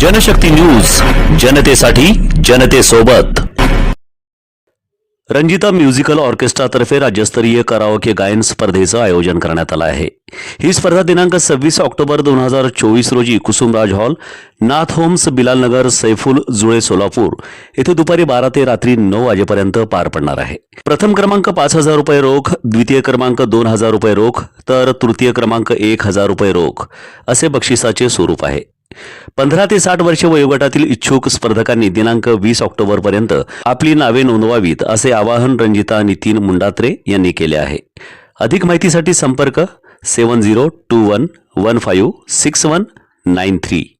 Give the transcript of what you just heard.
Janshakti news जनतेसाठी जनतेसोबत. Ranjita musical ऑर्केस्ट्रातर्फे राज्यस्तरीय कराओके गायन स्पर्धेचं आयोजन करण्यात आलं आहे. ही स्पर्धा दिनांक सव्वीस ऑक्टोबर दोन हजार चोवीस रोजी कुसुमराज हॉल नाथ होम्स बिलालनगर सैफुल जुळे सोलापूर येथे दुपारी बारा ते रात्री नऊ वाजेपर्यंत पार पडणार आहे. प्रथम क्रमांक पाच हजार रुपये रोख द्वितीय क्रमांक दोन हजार रुपये रोख तर तृतीय क्रमांक एक हजार रुपये रोख असे बक्षिसाचे स्वरूप आहे. पंधरा ते साठ वर्षे वयोगटातील इच्छुक स्पर्धकांनी दिनांक वीस ऑक्टोबरपर्यंत आपली नावे नोंदवावीत असे आवाहन रंजिता नितीन मुंडात्रे यांनी केले आहे. अधिक माहितीसाठी संपर्क seven zero two one one five six one nine three.